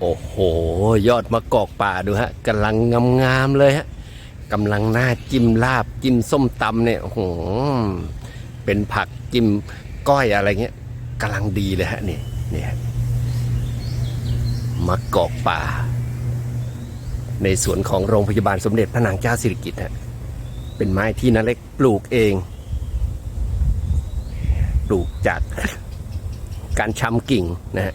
โอ้โห ยอดมะกอกป่าดูฮะกำลังงามๆเลยฮะกำลังน่าจิ้มลาบจิ้มส้มตำเนี่ยโอ้โหเป็นผักจิ้มก้อยอะไรเงี้ยกำลังดีเลยฮะนี่นี่มะกอกป่า ในสวนของโรงพยาบาลสมเด็จพระนางเจ้าสิริกิติ์ฮะเป็นไม้ที่นาเล็กปลูกเอง ปลูกจากการชำกิ่งนะฮะ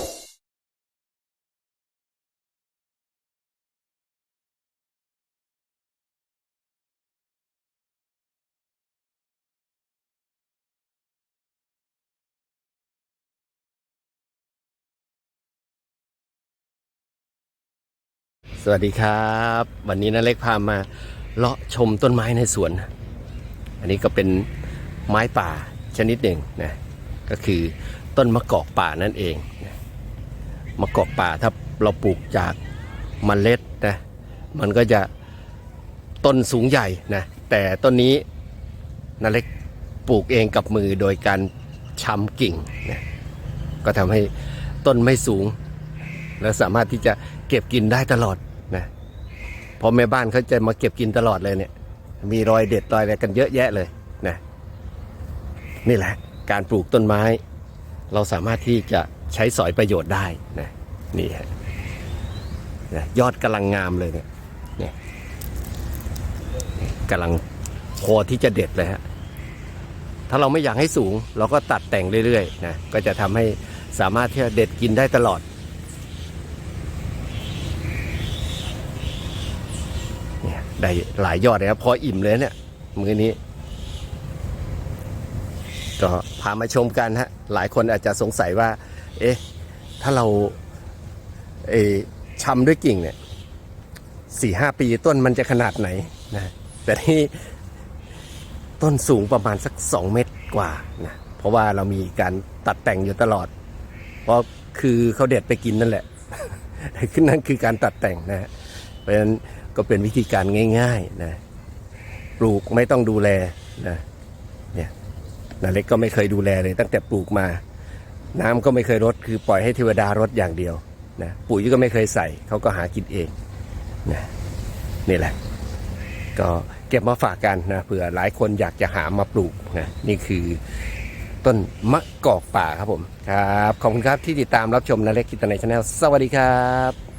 สวัสดีครับ วันนี้นาเล็กพามาเลาะชมต้นไม้ในสวน อันนี้ก็เป็นไม้ป่าชนิดหนึ่งนะก็คือต้นมะกอกป่านั่นเองนะมะกอกป่าถ้าเราปลูกจากมเมล็ดนะมันก็จะต้นสูงใหญ่นะแต่ต้นนี้นาเล็กปลูกเองกับมือโดยการชำกิ่งนะก็ทำให้ต้นไม่สูง และสามารถที่จะเก็บกินได้ตลอด พอแม่บ้านเขาจะมาเก็บกินตลอดเลยเนี่ย มีรอยเด็ดรอยอะไรกันเยอะแยะเลยนะนี่แหละ การปลูกต้นไม้ เราสามารถที่จะใช้สอยประโยชน์ได้นะนี่ฮะนะยอดกำลังงามเลยเนี่ยเนี่ยกำลังพอที่จะเด็ดเลยฮะถ้าเราไม่อยากให้สูง เราก็ตัดแต่งเรื่อยๆนะก็จะทำให้สามารถที่จะเด็ดกินได้ตลอด เนี่ย ได้หลายยอดเลยครับ พออิ่มเลยเนี่ยมือนี้ ก็พามาชมกันฮะ หลายคนอาจจะสงสัยว่า เอ๊ะ ถ้าเราเออชำด้วยกิ่งเนี่ยสี่ห้าปีต้นมันจะขนาดไหนนะแต่ที่ต้นสูงประมาณสักสองเมตรกว่านะเพราะว่าเรามีการตัดแต่งอยู่ตลอด เพราะคือเขาเด็ดไปกินนั่นแหละนั่นคือการตัดแต่งนะฮะเพราะฉะนั้น ก็เป็นวิธีการง่ายๆนะปลูกไม่ต้องดูแลนะเนี่ยนาเล็กก็ไม่เคยดูแลเลย ตั้งแต่ปลูกมา น้ำก็ไม่เคยรดคือปล่อยให้เทวดารดอย่างเดียวนะปุ๋ยก็ไม่เคยใส่เขาก็หากินเองนะนี่แหละ ก็เก็บมาฝากกันนะเผื่อหลายคนอยากจะหามาปลูกนะนี่คือต้นมะกอกป่าครับผมครับ ขอบคุณครับที่ติดตามรับชมนาเล็กกิตในชาแนลสวัสดีครับ